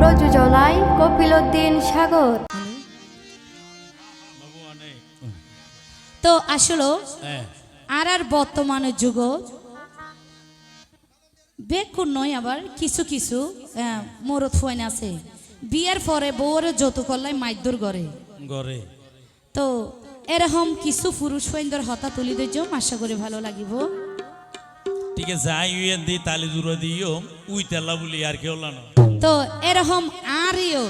প্রযোজনায় কপিলউদ্দিন সাগর। তো আসলে আর আর বর্তমানের যুগ। বেকুন নয় আবার কিছু কিছু আহ, মরদ আছে বিয়ের পরে বউর যত করলাই মাইদুর করে গরে তো এরকম কিছু পুরুষ ফৈন্দর হতা তুলি দইজম আশা করি ভালো লাগিব। ঠিক আছে যাই উইয়েন দি তালি জুড়ে দিও উই তেলা বলি আর কেউ লানো তো এরকম আরও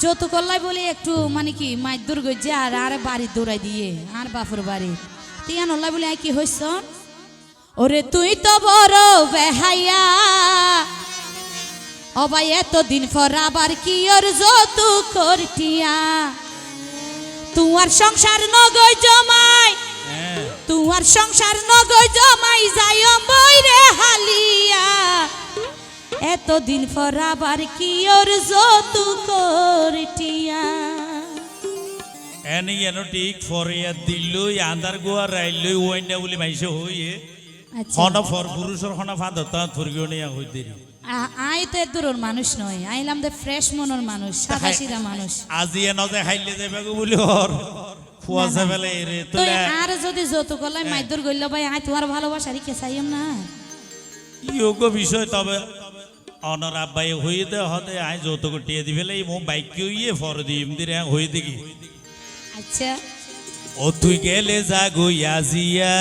যত করলাই বলে একটু মানে কি মাইদুর গজ্জে আর আর বাড়ি দৌড়াই দিয়ে আর বাপুর বাড়ি। তিয়ান হল্লাই বলে আর কি হইস ওরে তুই তো বড় বেহাইয়া অবাই এতদিন পর আবার কি ওর যত করটিয়া? তোমার সংসার নগই জমাই হ্যাঁ। তোমার সংসার নগই জমাই যাই বইরে হালিয়া। এতদিন পর আবার কি ওর যত করটিয়া এনে এনো ঠিক ফরিয়া দিল আন্দার গোয়া রাইল ওয়াইনা বলি মাইছে হইয়ে। আচ্ছা। হন ফর পুরুষের হন ফাদর তা থরগিও নিয়া হই দেরি আই তো দূরের মানুষ নয় আইলাম দে ফ্রেশ মনের মানুষ সাদা সিরা মানুষ। আজি এন যে হাইলে যাবে গো বলি হর ফুয়া যাবেলে রে তো তোলা। আর যদি যত করলাই মাইদুর গইল ভাই আই তোমার ভালোবাসা রেখে চাইম না। ইয়োগ্য বিষয় তবে অনর আব্বাই দে হদে আই যত কটিয়ে দিবেলে মো বাইক ইয়ে ফর দিম দিরে হই দেখি। আচ্ছা। ও তুই গেলে যা গইয়া জিয়া।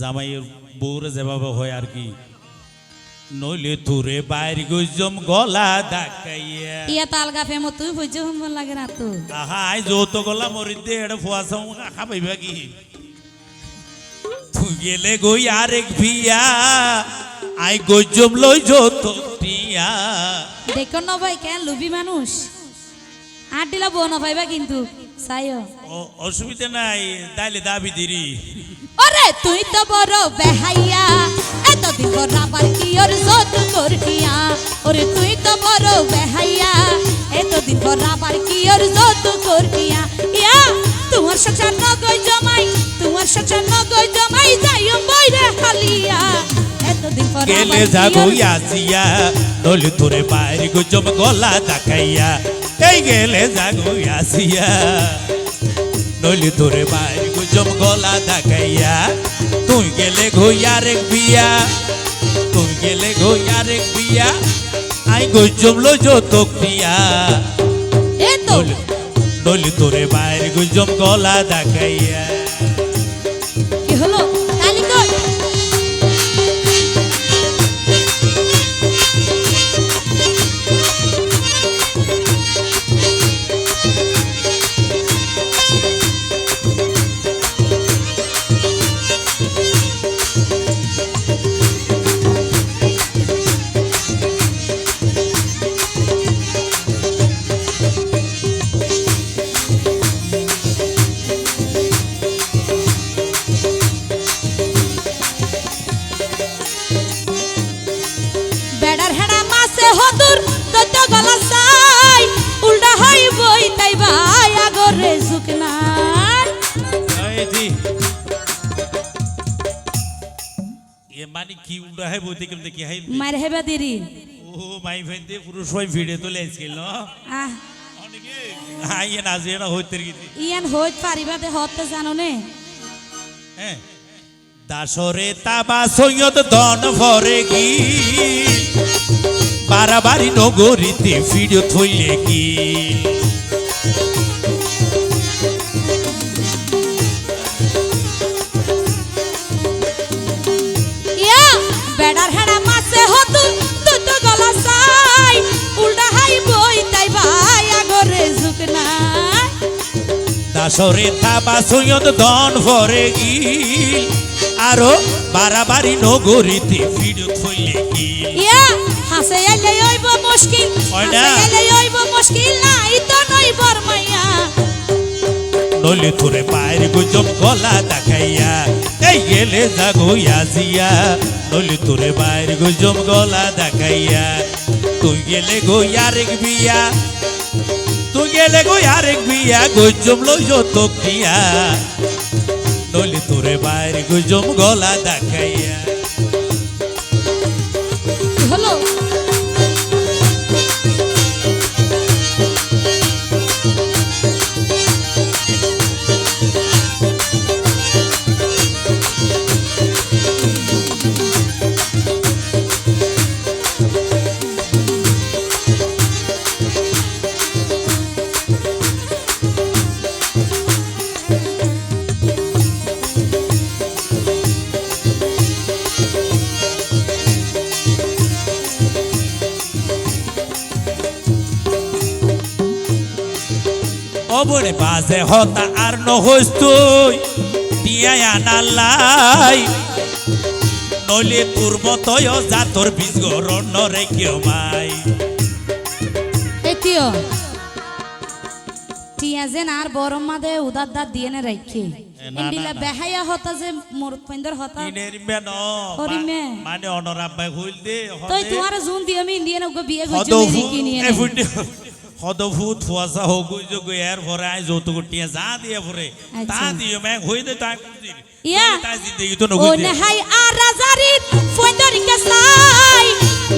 জামাইয়ের বউরে যেভাবে হয় আর কি। নইলে তুরে বাইর গইজম গলা ডাকাইয়া ইয়া তালগা ফেমো তুই বুঝে হম লাগে না তো। আহা আই যৌত গলা মরি দে এটা ফুয়া সাউ আখা পাইবা কি তুই গেলে গই আরেক ভিয়া। আই গইজম লই যত টিয়া দেখো না ভাই কেন লুবি মানুষ? আর দিলা বউ না পাইবা কিন্তু চাইও ও- অসুবিধা নাই তাইলে দাবি দিরি। ওরে তুই তো বড় বেহাইয়া এতদিন পর আবার কি ওর যত করটিয়া ওরে তুই তো বড় বেহাইয়া এতদিন পর আবার কি ওর যত করটিয়া ইয়া তোমার সংসার নগই জমাই তোমার সংসার নগই জমাই গেলে আবার যাব কি ওর- আসিয়া নইলে তোরে বাইরে গজম গলা দেখাইয়া এই গেলে যাগো আসিয়া নইলে তোরে বাইরে গজম গলা দেখাইয়া তুই গেলে ঘইয়ার এক বিয়া তুই গেলে ঘইয়ার এক বিয়া আই গজম লো যত প্রিয়া এ তো নইলে নইলে তোরে বাইরে গজম গলা দেখাইয়া হদুর দৈত্য গলা চাই উল্টা হই বই তাই ভাই আগরে ঝুঁক নাই। এ মানে কি উড়া হয় বইতে কেমন দেখি হাই মার হেবা দিরি। ও মাই ফেনতে পুরো সবাই ভিড়ে তোলে আইছিল আহ। অনেকে হাই না যে হইতে গিয়ে ইয়ান হইত পারিবা দে হতে জানো নে। হ্যাঁ। দাসরে তাবা সৈয়দ দন ভরে কি বারাবারি নগরীতে ভিডিও থইলে কি? বেড়ার হেড়া মাসে হদুর দৈত্য গলা চাই। উল্টা হাই বই তাই ভাই আগরে ঝুঁক নাই। দাসরে তাবা সৈয়দ দন ভরে কি আরও বারাবারি নগরীতে ভিডিও থইলে কি? হাসে এলে হইব মুশকিল। এলে হইব মুশকিল নাই তো নই বরমাইয়া নইলে তোরে পায়ের গুজম গলা দেখাইয়া এই গেলে জাগইয়া জিয়া। নইলে তোরে পায়ের গুজম গলা দেখাইয়া তুই গেলে গইয়ারেক বিয়া। তুই গেলে গইয়ারেক বিয়া গুজম লইজ তকিয়া নইলে তোরে পায়ের গুজম গলা দেখাইয়া। অবরে বাজে হতা আর নহস তুই। টিয়াই আনালাই নইলে তোর মতয় যা তোর বীজ গরণ রে কেউ মাই। এটিও টিয়া যেন আর বরম মাদে উদার দাঁত দিয়ে না রাখি না, ইন্ডিলা না। বেহাইয়া হতা যে মোর পেন্দর হতা। ইনের মেন হরিমে। মানে অনরাম ভাই হইল দে তই তোমার জুন দিয়ে আমি ইন্ডিয়ান ওকে বিয়ে হদভূত মেরি কিনিয়ে হদভূত ফুয়াশা হোক যোগ এর ভরে আই যৌতুক টিয়া যা দিয়ে তা আচ্ছা। দিয়ে ম্যাং হই দে তাই ইয়া। তাই জিন্দগি তো ও নগুই দে নেহাই আর রাজারি ফন্দর কে সাই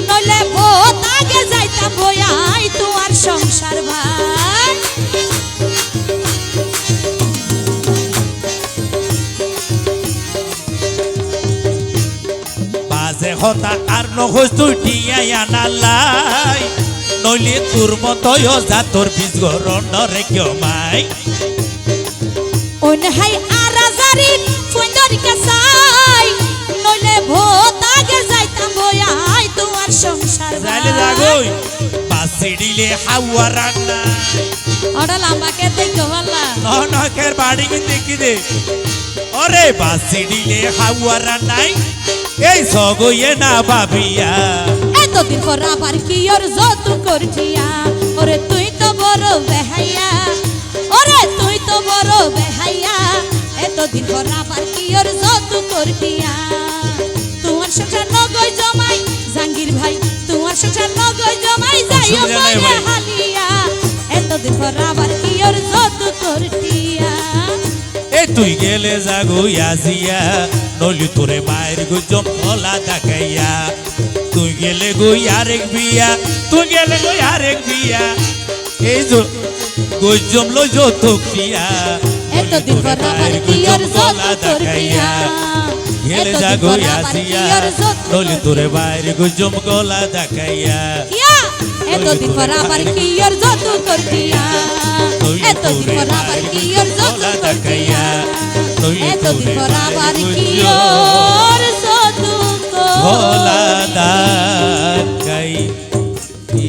নইলে বহুত আগে যাইতা বয়াই তোমার সংসার ভাই। বাজে হতা আর নহস তুই টিয়াই আনালাই নইলে তোর মতয় যা তোর বীজ গরণ রে কেউ মাই ও নেহাই আর রাজারি ফন্দর কে সাই নইলে বহুত আগে যাইতা বয়াই তোমার সংসার যাইলে যাগই বাসি দিলে হাওয়া রান্না। ওটা লম্বাকে দেখো বললা নহনকের বাড়ি কি দেখি দে। ওরে বাসি দিলে হাওয়া রান্নাই এই সগইয়ে না ভাবিয়া। এতদিন পর আবার কি ওর যত করছিয়া ওরে তুই তো বড় বেহাইয়া ওরে তুই তো বড় বেহাইয়া এতদিন পর আবার কি ওর যত করছিয়া তোমার সংসার নগই জমাই জাঙ্গির ভাই তোমার সংসার নগই জমাই যাইও ভাই। হালিয়া। এতদিন পর আবার কি ওর যত করছিয়া এ তুই গেলে জাগুইয়া জিয়া নলি তোরে মায়ের গুজম ফলা দেখাইয়া। তুই গেলে গই আরেক বিয়া তুই গেলে গই আরেক বিয়া এই যে গুজম লো যৌতুক দিয়া এতদিন পর আবার কি ওর যত করছিয়া গেলে এতদিন পর জাগুইয়া আবার কি জিয়া ওর যত নলি তোরে মায়ের গুজম গলা দেখাইয়া ইয়া এতদিন পর আবার কি ওর যত করতিয়া এতদিন পর আবার কি ওর যত করতিয়া এতদিন পর আবার কি ওর ভোলা দা।